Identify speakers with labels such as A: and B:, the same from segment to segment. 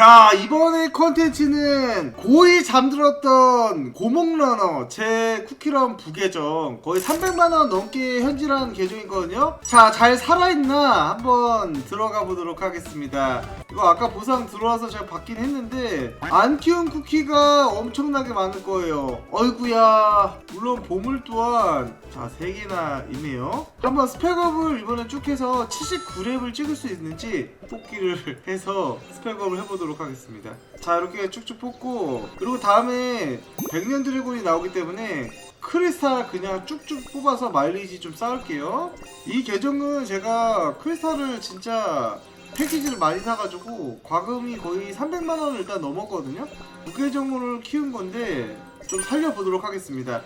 A: 자 이번에 컨텐츠는 고이 잠들었던 고목러너 제 쿠키런 부계정. 거의 300만원 넘게 현질한 계정이거든요. 자 잘 살아있나 한번 들어가 보도록 하겠습니다 이거 아까 보상 들어와서 제가 받긴 했는데 안 키운 쿠키가 엄청나게 많을 거예요. 어이구야. 물론 보물 또한 자 3개나 있네요. 한번 스펙업을 이번에 쭉 해서 79렙을 찍을 수 있는지 뽑기를 해서 스펙업을 해보도록 하겠습니다. 자 이렇게 쭉쭉 뽑고 그리고 다음에 백년 드래곤이 나오기 때문에 크리스탈 그냥 쭉쭉 뽑아서 마일리지 좀 쌓을게요. 이 계정은 제가 크리스탈을 진짜 패키지를 많이 사가지고 과금이 거의 300만 원을 일단 넘었거든요. 부계정을 키운 건데 좀 살려보도록 하겠습니다.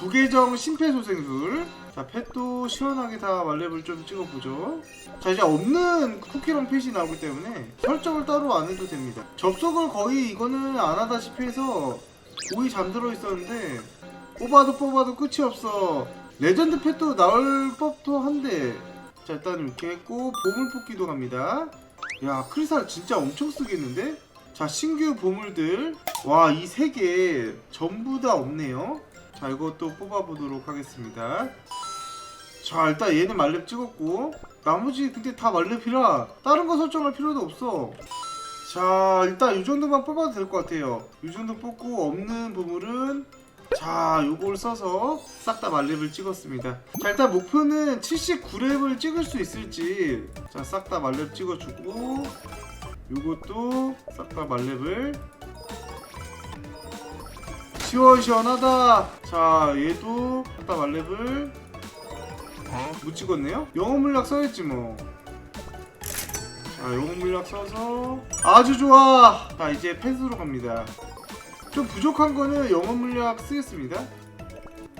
A: 부계정 심폐소생술. 자 펫도 시원하게 다 말렙을 좀 찍어보죠. 자 이제 없는 쿠키랑 펫이 나오기 때문에 설정을 따로 안 해도 됩니다. 접속을 거의 이거는 안 하다시피 해서 거의 잠들어 있었는데 뽑아도 뽑아도 끝이 없어. 레전드 펫도 나올 법도 한데. 자 일단 이렇게 했고 보물 뽑기도 갑니다 야 크리스탈 진짜 엄청 쓰겠는데? 자 신규 보물들. 와 이 세 개 전부 다 없네요. 자 이것도 뽑아보도록 하겠습니다. 자 일단 얘는 말렙 찍었고. 나머지 근데 다 말렙이라 다른 거 설정할 필요도 없어. 자 일단 이 정도만 뽑아도 될 것 같아요. 이 정도 뽑고 없는 보물은 자 요걸 써서 싹다 말렙을 찍었습니다 자 일단 목표는 79렙을 찍을 수 있을지 자 싹다 말렙 찍어주고 요것도 싹다 말렙을 시원시원하다 자 얘도 싹다 말렙을 못 찍었네요? 영어 물약 써야지 뭐. 자, 영어 물약 써서 아주 좋아. 자, 이제 펜스로 갑니다. 좀 부족한 거는 영어 물약 쓰겠습니다.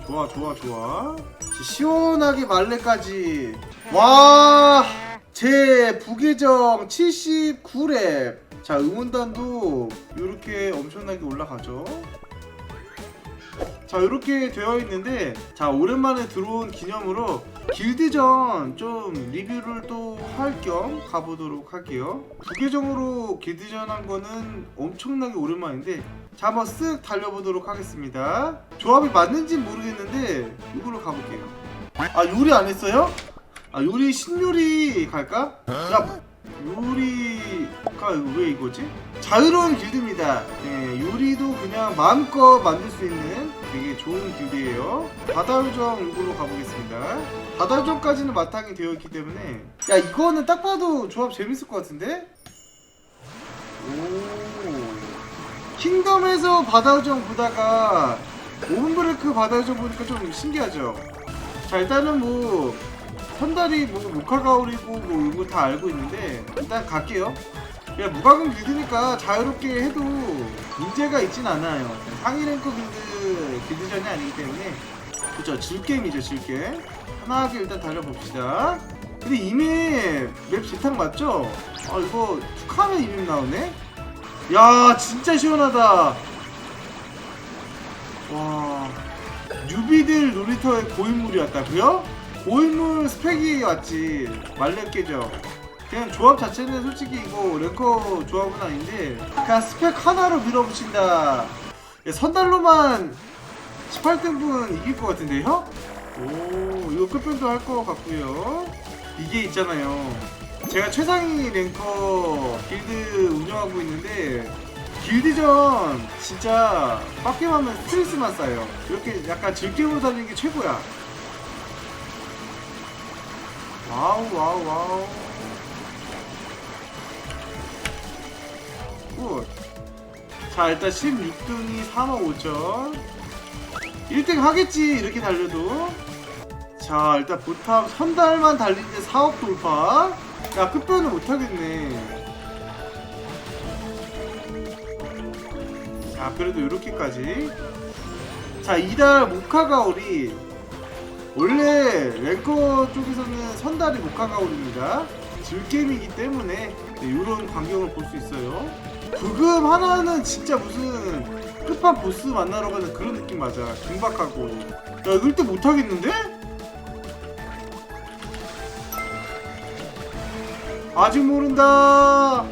A: 좋아, 좋아, 좋아. 자, 시원하게 말레까지. 와, 제 부계정 79렙. 자, 응원단도 이렇게 엄청나게 올라가죠. 자 이렇게 되어 있는데 자 오랜만에 들어온 기념으로 길드전 좀 리뷰를 또 할 겸 가보도록 할게요 부계정으로 길드전 한 거는 엄청나게 오랜만인데 자 한번 쓱 달려보도록 하겠습니다 조합이 맞는지 모르겠는데 이걸로 가볼게요 아 요리 안 했어요? 아 요리 신요리 갈까? 야 요리가 왜 이거지? 자유로운 길드입니다. 네, 요리도 그냥 마음껏 만들 수 있는 되게 좋은 길드예요. 바다요정 이걸로 가보겠습니다. 바다요정까지는 마땅히 되어 있기 때문에 야 이거는 딱 봐도 조합 재밌을 것 같은데? 오 킹덤에서 바다요정 보다가 오븐브레이크 바다요정 보니까 좀 신기하죠? 자 일단은 뭐 선달이 뭐 모카가오리고 뭐 이런 거다 알고 있는데 일단 갈게요. 그냥 무과금 빌드니까 자유롭게 해도 문제가 있진 않아요. 상위 랭크 빌드 빌드전이 아니기 때문에 그쵸 질게임이죠 질게임. 편하게 일단 달려봅시다. 근데 이미 맵 지탕 맞죠? 아 이거 툭하면 이미 나오네? 야 진짜 시원하다. 와 뉴비들 놀이터의 고인물이었다고요? 고인물 스펙이 왔지. 말렙계죠. 그냥 조합 자체는 솔직히 이거 랭커 조합은 아닌데 그냥 스펙 하나로 밀어붙인다. 예, 선달로만 18등분 이길 것 같은데요? 오 이거 끝변도 할 것 같고요. 이게 있잖아요. 제가 최상위 랭커 길드 운영하고 있는데 길드전 진짜 빡게임 하면 스트레스만 쌓여 이렇게 약간 즐기고 다니는 게 최고야 와우 와우 와우. 굿. 자 일단 16등이 3억 5천. 1등 하겠지 이렇게 달려도. 자 일단 보탑 선달만 달리는데 4억 돌파. 야 끝변을 못하겠네. 자 그래도 이렇게까지. 자 이달 모카가오리 원래 랭커 쪽에서는 선달이 모카가오리입니다 질게임이기 때문에 이런 광경을 볼 수 있어요 부금 하나는 진짜 무슨 끝판 보스 만나러 가는 그런 느낌 맞아 긴박하고 야 이럴 때 못하겠는데? 아직 모른다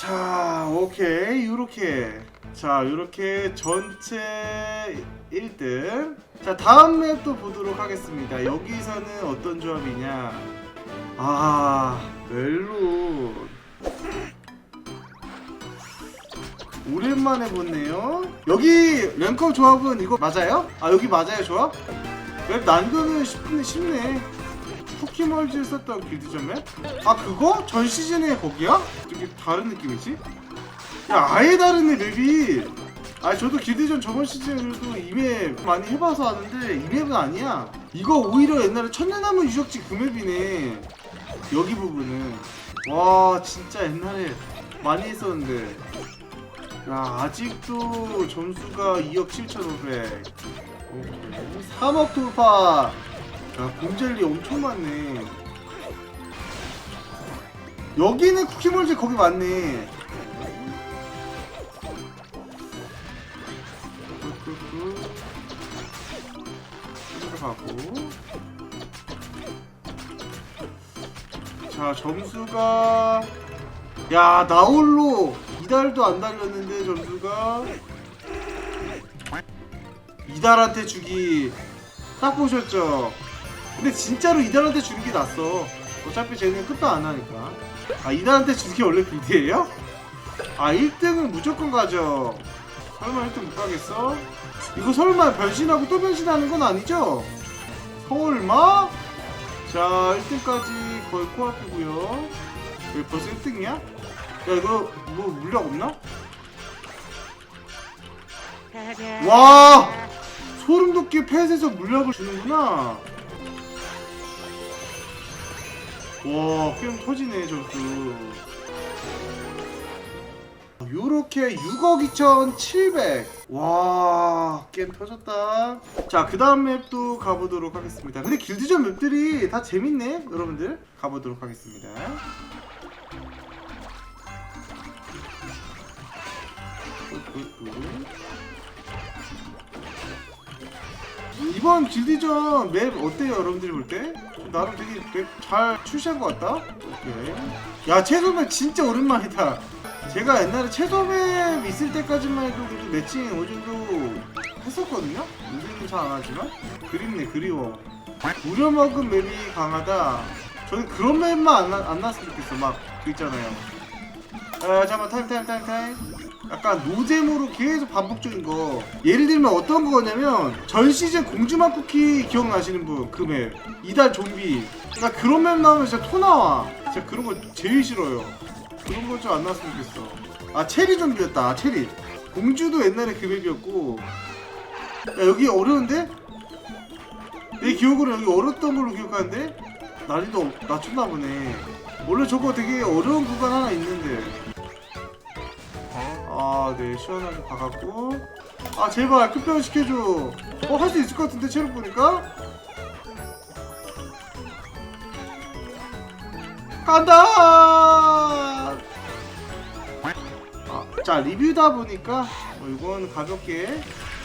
A: 자, 오케이. 요렇게. 자, 요렇게 전체 1등. 자, 다음 맵도 보도록 하겠습니다. 여기서는 어떤 조합이냐? 아, 멜론. 오랜만에 보네요. 여기 랭커 조합은 이거 맞아요? 아, 여기 맞아요, 조합? 맵 난이도는 쉽네, 쉽네. 쿠키멀즈 썼던 길드전 맵? 아 그거? 전 시즌에 거기야? 되게 다른 느낌이지? 야 아예 다르네 맵이 아 저도 길드전 저번 시즌에도 이맵 많이 해봐서 아는데 이 맵은 아니야. 이거 오히려 옛날에 천년나무 유적지 그 맵이네. 여기 부분은. 와 진짜 옛날에 많이 했었는데. 야 아직도 점수가 2억 7,500 3억 돌파. 야, 곰젤리 엄청 많네. 여기는 쿠키몰즈 거기 많네. 점수가. 야, 나홀로 이달도 안 달렸는데, 점수가. 이달한테 주기. 딱 보셨죠? 근데 진짜로 이달한테 주는 게 낫어. 어차피 쟤는 끝도 안 하니까. 아, 이달한테 주는 게 원래 빌드예요? 아, 1등은 무조건 가죠. 설마 1등 못 가겠어? 이거 설마 변신하고 또 변신하는 건 아니죠? 설마? 자, 1등까지 거의 코앞이고요. 왜 벌써 1등이야? 야, 이거 뭐 물약 없나? 와! 소름 돋게 펫에서 물약을 주는구나. 와, 게임 터지네, 점수. 요렇게 6억 2,700. 와, 게임 터졌다. 자, 그 다음 맵도 가보도록 하겠습니다. 근데 길드전 맵들이 다 재밌네, 여러분들. 가보도록 하겠습니다. 이번 길드전 맵 어때요 여러분들이 볼 때? 나름 되게 맵 잘 출시한 것 같다? 오케이 야 채소맵 진짜 오랜만이다 제가 옛날에 채소맵 있을 때까지만 해도 그래도 매칭 어느 정도 했었거든요? 요즘은 잘 안 하지만? 그립네 그리워. 우려먹은 맵이 강하다. 저는 그런 맵만 안, 나- 안 났으면 좋겠어 막 그 있잖아요. 아 잠깐만 타임 타임 타임 타임. 약간 노잼으로 계속 반복적인 거. 예를 들면 어떤 거냐면 전 시즌 공주만 쿠키 기억나시는 분 그 맵. 이달 좀비. 나 그런 맵 나오면 진짜 토 나와. 진짜 그런 거 제일 싫어요 그런 거좀안 나왔으면 좋겠어 아 체리 좀비였다 아, 체리 공주도 옛날에 그 맵이었고 야 여기 어려운데? 내 기억으로 여기 어렵던 걸로 기억하는데 난이도 낮췄나 보네 원래 저거 되게 어려운 구간 하나 있는데 아, 네, 시원하게 박았고. 아, 제발, 급변 시켜줘. 어, 할 수 있을 것 같은데, 체력 보니까? 간다! 아, 자, 리뷰다 보니까, 어, 이건 가볍게.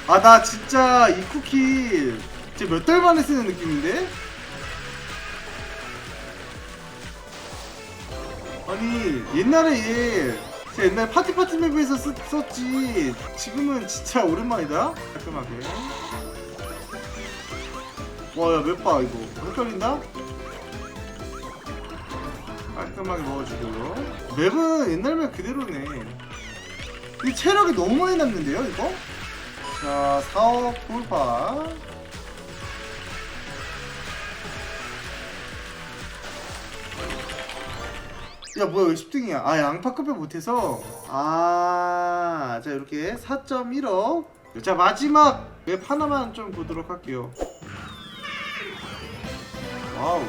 A: 아, 나 진짜 이 쿠키, 진짜 몇달 만에 쓰는 느낌인데? 아니 옛날에 얘 제가 옛날 파티 파티 맵에서 쓰, 썼지. 지금은 진짜 오랜만이다. 깔끔하게. 와야 맵봐 이거. 헷갈린다? 깔끔하게 넣어주고요. 맵은 옛날 맵 그대로네 이 체력이 너무 많이 남는데요 이거? 자 사업 돌파. 야 뭐야 왜 10등이야? 아 양파 급여 못해서? 아 자 이렇게 4.1억. 자 마지막! 맵 하나만 좀 보도록 할게요. 와우.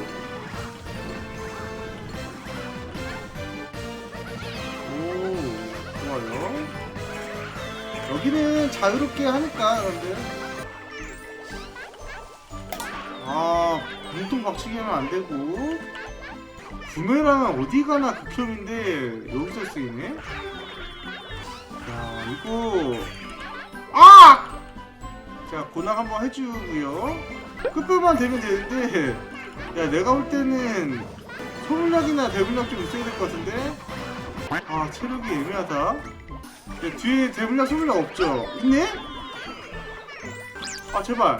A: 오 좋아요 여기는 자유롭게 하니까 여러분들. 아 문통 박치기 하면 안 되고. 부메랑은 어디 가나 극혐인데 여기서 쓰이네? 야 이거. 아! 자 고낙 한번 해주고요. 끝부분만 되면 되는데. 야 내가 볼 때는 소문력이나 대문력 좀 있어야 될 것 같은데? 아 체력이 애매하다 야, 뒤에 대물량 소물량 없죠? 있네? 아 제발.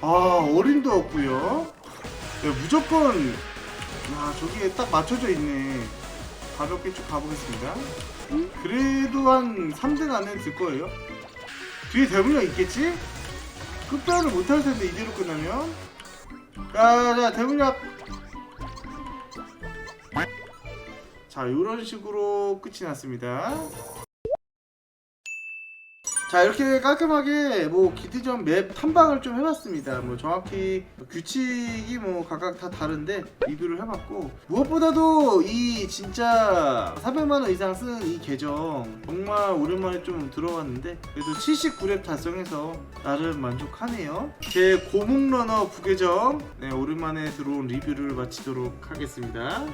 A: 아 어림도 없고요. 야, 무조건 야 저기에 딱 맞춰져 있네. 가볍게 쭉 가보겠습니다. 그래도 한 3등 안에 들 거예요. 뒤에 대물량 있겠지? 끝변을 못할 텐데 이대로 끝나면. 야자 대물량 자 이런 식으로 끝이 났습니다. 자 이렇게 깔끔하게 뭐 기드전 맵 탐방을 좀 해봤습니다. 뭐 정확히 규칙이 뭐 각각 다 다른데 리뷰를 해봤고 무엇보다도 이 진짜 400만원 이상 쓴이 계정 정말 오랜만에 좀 들어왔는데 그래도 79렙 달성해서 나름 만족하네요. 제 고목러너 부계정. 네, 오랜만에 들어온 리뷰를 마치도록 하겠습니다